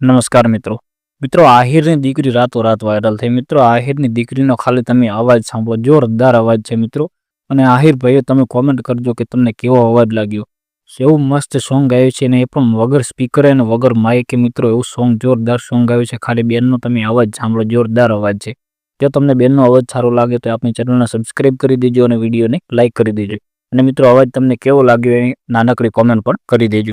નમસ્કાર મિત્રો. મિત્રો, આહિરની દીકરી રાતો રાત વાયરલ થઈ. મિત્રો, આહિરની દીકરીનો ખાલી તમે અવાજ સાંભળો. જોરદાર અવાજ છે મિત્રો. અને આહિર ભાઈએ તમે કોમેન્ટ કરજો કે તમને કેવો અવાજ લાગ્યો. એવું મસ્ત સોંગ ગાયું છે અને એ પણ વગર સ્પીકર અને વગર માઇકે મિત્રો એવું સોંગ જોરદાર સોંગ ગાયું છે. ખાલી બેનનો તમે અવાજ સાંભળો. જોરદાર અવાજ છે. જો તમને બેનનો અવાજ સારો લાગે તો આપણી ચેનલને સબસ્ક્રાઇબ કરી દેજો અને વિડીયોને લાઇક કરી દેજો. અને મિત્રો, અવાજ તમને કેવો લાગ્યો એ નાનકડી કોમેન્ટ પણ કરી દેજો.